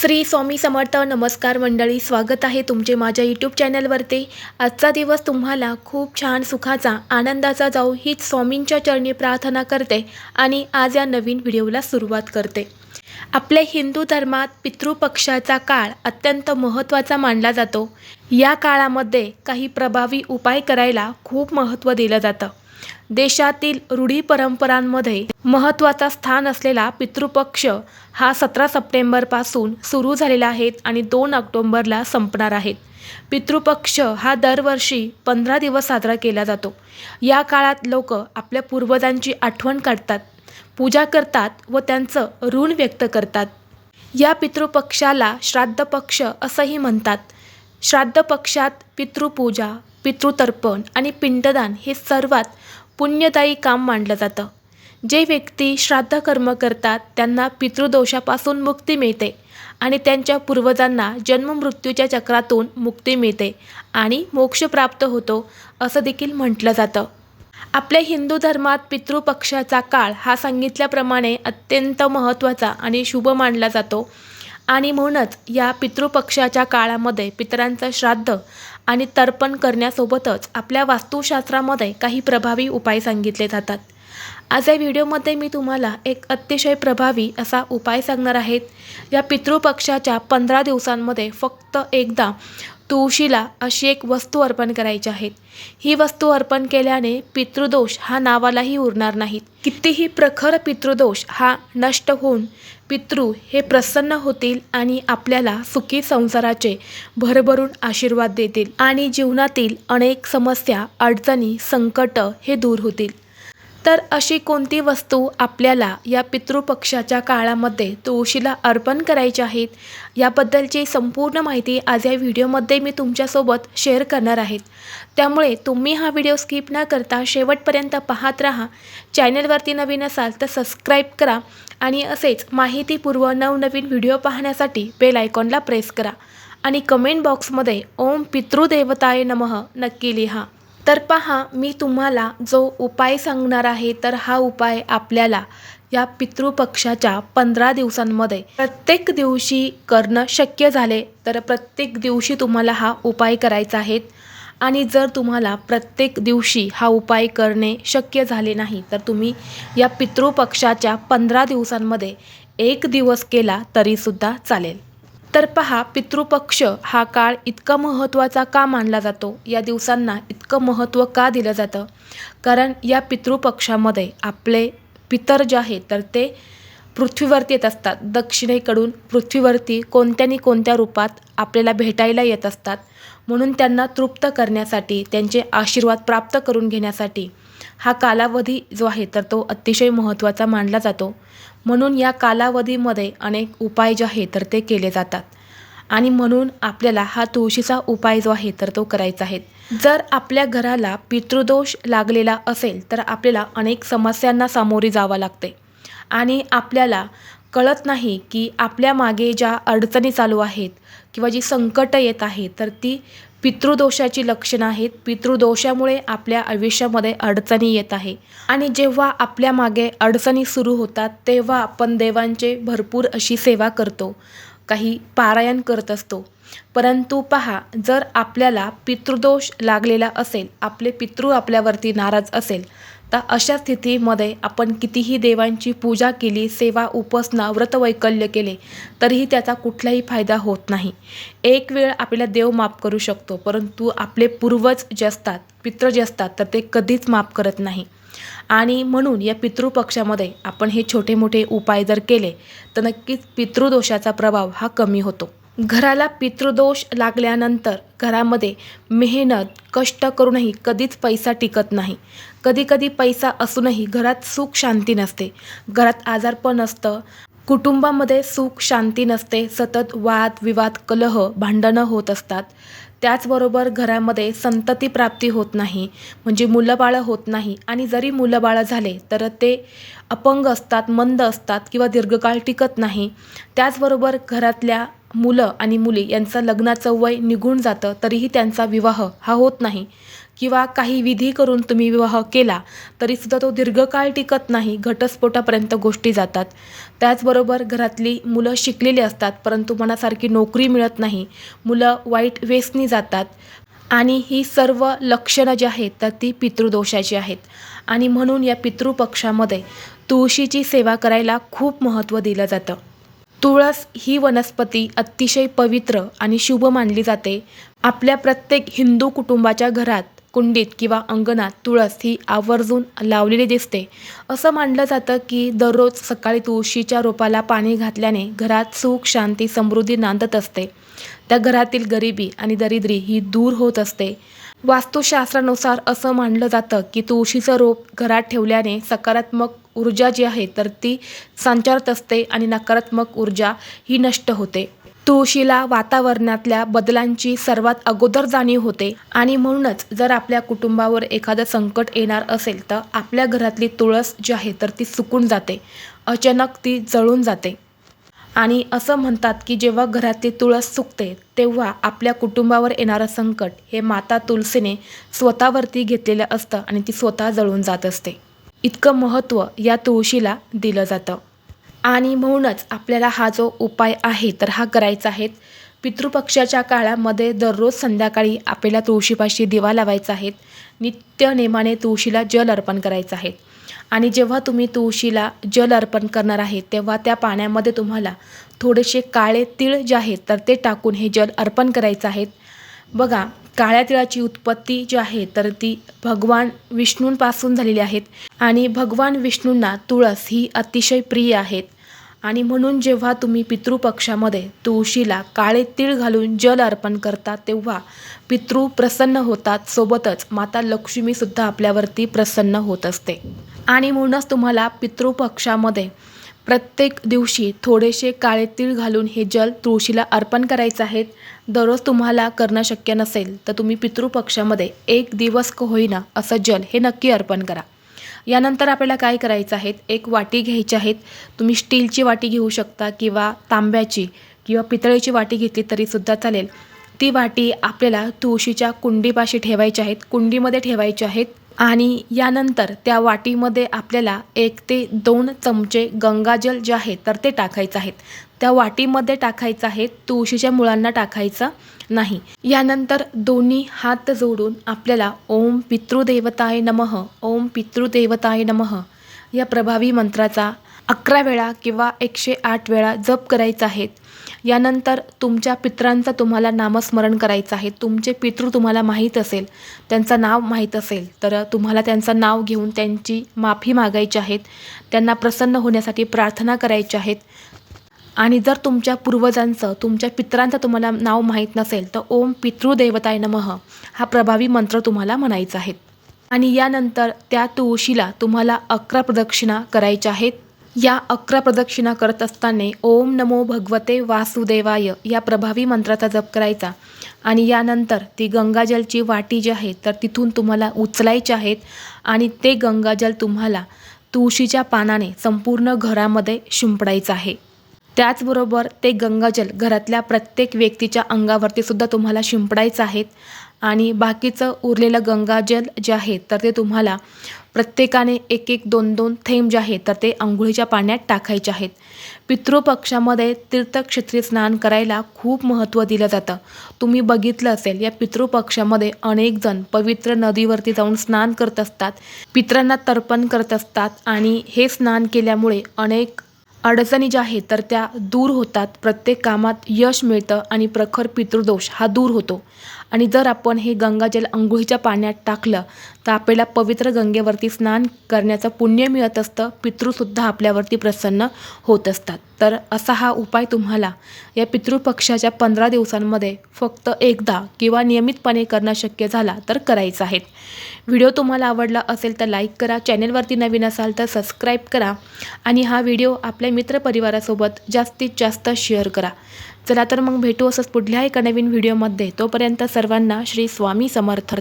श्री स्वामी समर्थ नमस्कार मंडळी स्वागत आहे तुमचे माझ्या यूट्यूब चॅनलवरती. आजचा दिवस तुम्हाला खूप छान सुखाचा आनंदाचा जाऊ हीच स्वामींच्या चरणी प्रार्थना करते आणि आज या नवीन व्हिडिओला सुरुवात करते. आपल्या हिंदू धर्मात पितृपक्षाचा काळ अत्यंत महत्त्वाचा मानला जातो. या काळामध्ये काही प्रभावी उपाय करायला खूप महत्त्व दिलं जातं. देशातील रूढी परंपरांमध्ये महत्त्वाचा स्थान असलेला पितृपक्ष हा सतरा सप्टेंबरपासून सुरू झालेला आहे आणि दोन ऑक्टोंबरला संपणार आहेत पितृपक्ष हा दरवर्षी पंधरा दिवस साजरा केला जातो. या काळात लोक आपल्या पूर्वजांची आठवण काढतात पूजा करतात व त्यांचं ऋण व्यक्त करतात. या पितृपक्षाला श्राद्ध पक्ष असंही म्हणतात. श्राद्ध पक्षात पितृपूजा पितृतर्पण आणि पिंडदान हे सर्वात पुण्यदायी काम मानलं जातं. जे व्यक्ती श्राद्ध कर्म करतात त्यांना पितृदोषापासून मुक्ती मिळते आणि त्यांच्या पूर्वजांना जन्ममृत्यूच्या चक्रातून मुक्ती मिळते आणि मोक्ष प्राप्त होतो असं देखील म्हटलं जातं. आपल्या हिंदू धर्मात पितृपक्षाचा काळ हा सांगितल्याप्रमाणे अत्यंत महत्त्वाचा आणि शुभ मानला जातो. आणि म्हणूनच या पितृपक्षाच्या काळामध्ये पितरांचं श्राद्ध आणि तर्पण करण्यासोबतच आपल्या वास्तुशास्त्रामध्ये काही प्रभावी उपाय सांगितले जातात. आज या व्हिडिओमध्ये मी तुम्हाला एक अतिशय प्रभावी असा उपाय सांगणार आहेत या पितृपक्षाच्या पंधरा दिवसांमध्ये फक्त एकदा तुळशीला अशी एक वस्तू अर्पण करायची आहेत. ही वस्तू अर्पण केल्याने पितृदोष हा नावालाही उरणार नाहीत. कितीही प्रखर पितृदोष हा नष्ट होऊन पितृ हे प्रसन्न होतील आणि आपल्याला सुखी संसाराचे भरभरून आशीर्वाद देतील आणि जीवनातील अनेक समस्या अडचणी संकट हे दूर होतील. तर अशी कोणती वस्तू आपल्याला या पितृपक्षाच्या काळामध्ये तुळशीला अर्पण करायची आहेत याबद्दलची संपूर्ण माहिती आज या व्हिडिओमध्ये मी तुमच्यासोबत शेअर करणार आहेत. त्यामुळे तुम्ही हा व्हिडिओ स्किप न करता शेवटपर्यंत पाहत राहा. चॅनलवरती नवीन असाल तर सबस्क्राईब करा आणि असेच माहितीपूर्व नवनवीन व्हिडिओ पाहण्यासाठी बेल आयकॉनला प्रेस करा. आणि कमेंट बॉक्समध्ये ओम पितृदेवताय नमः नक्की लिहा. तर पहा मी तुम्हाला जो उपाय सांगणार आहे तर हा उपाय आपल्याला या पितृपक्षाच्या पंधरा दिवसांमध्ये प्रत्येक दिवशी करणं शक्य झाले तर प्रत्येक दिवशी तुम्हाला हा उपाय करायचा आहे. आणि जर तुम्हाला प्रत्येक दिवशी हा उपाय करणे शक्य झाले नाही तर तुम्ही या पितृपक्षाच्या पंधरा दिवसांमध्ये एक दिवस केला तरीसुद्धा चालेल. तर पहा पितृपक्ष हा काळ इतका महत्त्वाचा का मानला जातो? या दिवसांना इतकं महत्त्व का दिलं जातं? कारण या पितृपक्षामध्ये आपले पितर जे आहेत तर ते पृथ्वीवरती येत असतात. दक्षिणेकडून पृथ्वीवरती कोणत्यानी कोणत्या रूपात आपल्याला भेटायला येत असतात. म्हणून त्यांना तृप्त करण्यासाठी त्यांचे आशीर्वाद प्राप्त करून घेण्यासाठी हा कालावधी जो आहे तर तो अतिशय महत्त्वाचा मानला जातो. म्हणून या कालावधीमध्ये अनेक उपाय जे आहे तर ते केले जातात. आणि म्हणून आपल्याला हा तुळशीचा उपाय जो आहे तर तो करायचा आहे. जर आपल्या घराला पितृदोष लागलेला असेल तर आपल्याला अनेक समस्यांना सामोरी जावं लागते. आणि आपल्याला कळत नाही की आपल्या मागे ज्या अडचणी चालू आहेत किंवा जी संकटं येत आहेत तर ती पितृदोषाची लक्षणं आहेत. पितृदोषामुळे आपल्या आयुष्यामध्ये अडचणी येत आहे. आणि जेव्हा आपल्या मागे अडचणी सुरू होतात तेव्हा आपण देवांचे भरपूर अशी सेवा करतो. काही पारायण करत असतो. परंतु पहा जर आपल्याला पितृदोष लागलेला असेल आपले पितृ आपल्यावरती नाराज असेल तर अशा स्थितीमध्ये आपण कितीही देवांची पूजा केली सेवा उपासना व्रतवैकल्य केले तरीही त्याचा कुठलाही फायदा होत नाही. एक वेळ आपल्याला देव माफ करू शकतो परंतु आपले पूर्वज जे असतात पित्र जे असतात तर ते कधीच माफ करत नाही. आणि म्हणून या पितृपक्षामध्ये आपण हे छोटे मोठे उपाय जर केले तर नक्कीच पितृदोषाचा प्रभाव हा कमी होतो. घराला पितृदोष लागल्यानंतर घरामध्ये मेहनत कष्ट करूनही कधीच पैसा टिकत नाही. कधीकधी पैसा असूनही घरात सुख शांती नसते. घरात आजारपण असतं. कुटुंबामध्ये सुख शांती नसते. सतत वाद विवाद कलह भांडणं होत असतात. त्याचबरोबर घरामध्ये संतती प्राप्ती होत नाही. म्हणजे मुलंबाळं होत नाही. आणि जरी मुलंबाळं झाले तर ते अपंग असतात मंद असतात किंवा दीर्घकाळ टिकत नाही. त्याचबरोबर घरातल्या मुलं आणि मुली यांचं लग्नाचं वय निघून जातं तरीही त्यांचा विवाह हा होत नाही. किंवा काही विधी करून तुम्ही विवाह केला तरीसुद्धा तो दीर्घकाळ टिकत नाही घटस्फोटापर्यंत गोष्टी जातात. त्याचबरोबर घरातली मुलं शिकलेली असतात परंतु मनासारखी नोकरी मिळत नाही. मुलं वाईट वेसनी जातात आणि ही सर्व लक्षणं जी आहेत तर ती पितृदोषाची आहेत. आणि म्हणून या पितृपक्षामध्ये तुळशीची सेवा करायला खूप महत्त्व दिलं जातं. तुळस ही वनस्पती अतिशय पवित्र आणि शुभ मानली जाते. आपल्या प्रत्येक हिंदू कुटुंबाच्या घरात कुंडीत किंवा अंगणात तुळस ही आवर्जून लावलेली दिसते. असं मानलं जातं की दररोज सकाळी तुळशीच्या रोपाला पाणी घातल्याने घरात सुख शांती समृद्धी नांदत असते. त्या घरातील गरिबी आणि दरिद्री ही दूर होत असते. वास्तुशास्त्रानुसार असं मानलं जातं की तुळशीचं रोप घरात ठेवल्याने सकारात्मक ऊर्जा जी आहे तर ती संचारत असते आणि नकारात्मक ऊर्जा ही नष्ट होते. तुळशीला वातावरणातल्या बदलांची सर्वात अगोदर जाणीव होते आणि म्हणूनच जर आपल्या कुटुंबावर एखादं संकट येणार असेल तर आपल्या घरातली तुळस जी आहे तर ती सुकून जाते अचानक ती जळून जाते. आणि असं म्हणतात की जेव्हा घरातली तुळस सुकते तेव्हा आपल्या कुटुंबावर येणारं संकट हे माता तुलसीने स्वतःवरती घेतलेलं असतं आणि ती स्वतः जळून जात असते. इतकं महत्त्व या तुळशीला दिलं जातं. आणि म्हणूनच आपल्याला हा जो उपाय आहे तर हा करायचा आहे. पितृपक्षाच्या काळामध्ये दररोज संध्याकाळी आपल्याला तुळशीपाशी दिवा लावायचा आहे. नित्य नेमाने तुळशीला जल अर्पण करायचं आहे. आणि जेव्हा तुम्ही तुळशीला जल अर्पण करणार आहे तेव्हा त्या पाण्यामध्ये तुम्हाला थोडेसे काळे तीळ जे आहेत तर ते टाकून हे जल अर्पण करायचं आहे. बघा काळ्या तिळाची उत्पत्ती जी आहे तर ती भगवान विष्णूंपासून झालेली आहेत. आणि भगवान विष्णूंना तुळस ही अतिशय प्रिय आहेत. आणि म्हणून जेव्हा तुम्ही पितृपक्षामध्ये तुळशीला काळे तीळ घालून जल अर्पण करता तेव्हा पितृ प्रसन्न होतात. सोबतच माता लक्ष्मीसुद्धा आपल्यावरती प्रसन्न होत असते. आणि म्हणूनच तुम्हाला पितृपक्षामध्ये प्रत्येक दिवशी थोडेसे काळे तीळ घालून हे जल तुळशीला अर्पण करायचं आहेत दररोज तुम्हाला करणं शक्य नसेल तर तुम्ही पितृपक्षामध्ये एक दिवस क होईना असं जल हे नक्की अर्पण करा. यानंतर आपल्याला काय करायचं आहे? एक वाटी घ्यायची आहेत तुम्ही स्टीलची वाटी घेऊ शकता किंवा तांब्याची किंवा पितळेची वाटी घेतली तरीसुद्धा चालेल. ती वाटी आपल्याला तुळशीच्या कुंडीपाशी ठेवायची आहेत कुंडीमध्ये ठेवायची आहेत आणि यानंतर त्या वाटीमध्ये आपल्याला एक ते दोन चमचे गंगाजल जे आहे तर ते टाकायचं आहेत त्या वाटीमध्ये टाकायचं आहे तुळशीच्या मुळांना टाकायचं नाही. यानंतर दोन्ही हात जोडून आपल्याला ओम पितृदेवताय नमः ओम पितृदेवताय नमः या प्रभावी मंत्राचा अकरा वेळा किंवा एकशे आठ वेळा जप करायचा आहे. यानंतर तुमच्या पित्रांचं तुम्हाला नामस्मरण करायचं आहे. तुमचे पितृ तुम्हाला माहीत असेल त्यांचं नाव माहीत असेल तर तुम्हाला त्यांचं नाव घेऊन त्यांची माफी मागायची आहेत त्यांना प्रसन्न होण्यासाठी प्रार्थना करायच्या आहेत आणि जर तुमच्या पूर्वजांचं तुमच्या पित्रांचं तुम्हाला नाव माहीत नसेल तर ओम पितृदेवताय नमः हा प्रभावी मंत्र तुम्हाला म्हणायचा आहे. आणि यानंतर त्या तुळशीला तुम्हाला अकरा प्रदक्षिणा करायच्या आहेत. या अकरा प्रदक्षिणा करत असताना ओम नमो भगवते वासुदेवाय या प्रभावी मंत्राचा जप करायचा. आणि यानंतर ती गंगाजलची वाटी जी आहे तर तिथून तुम्हाला उचलायची आहेत आणि ते गंगाजल तुम्हाला तुळशीच्या पानाने संपूर्ण घरामध्ये शिंपडायचं आहे. त्याचबरोबर ते गंगाजल घरातल्या प्रत्येक व्यक्तीच्या अंगावरती सुद्धा तुम्हाला शिंपडायचं आहेत आणि बाकीचं उरलेलं गंगाजल जे आहे तर ते तुम्हाला प्रत्येकाने एक एक दोन दोन थेंब जे आहेत तर ते आंघोळीच्या पाण्यात टाकायचे आहेत. पितृपक्षामध्ये तीर्थक्षेत्री स्नान करायला खूप महत्त्व दिलं जातं. तुम्ही बघितलं असेल या पितृपक्षामध्ये अनेकजण पवित्र नदीवरती जाऊन स्नान करत असतात पित्रांना तर्पण करत असतात आणि हे स्नान केल्यामुळे अनेक अडचणी ज्या आहेत तर त्या दूर होतात. प्रत्येक कामात यश मिळतं आणि प्रखर पितृदोष हा दूर होतो. आणि जर आपण हे गंगाजल अंघोळीच्या पाण्यात टाकलं तर आपल्याला पवित्र गंगेवरती स्नान करण्याचं पुण्य मिळत असतं पितृसुद्धा आपल्यावरती प्रसन्न होत असतात. तर असा हा उपाय तुम्हाला या पितृपक्षाच्या पंधरा दिवसांमध्ये फक्त एकदा किंवा नियमितपणे करणं शक्य झाला तर करायचं आहे. व्हिडिओ तुम्हाला आवडला असेल तर लाईक करा चॅनेलवरती नवीन असाल तर सबस्क्राईब करा आणि हा व्हिडिओ आपल्या मित्रपरिवारासोबत जास्तीत जास्त शेअर करा. चला तर मग भेटू असंच पुढल्या एका नवीन व्हिडिओमध्ये. तोपर्यंत सर्वांना श्री स्वामी समर्थ.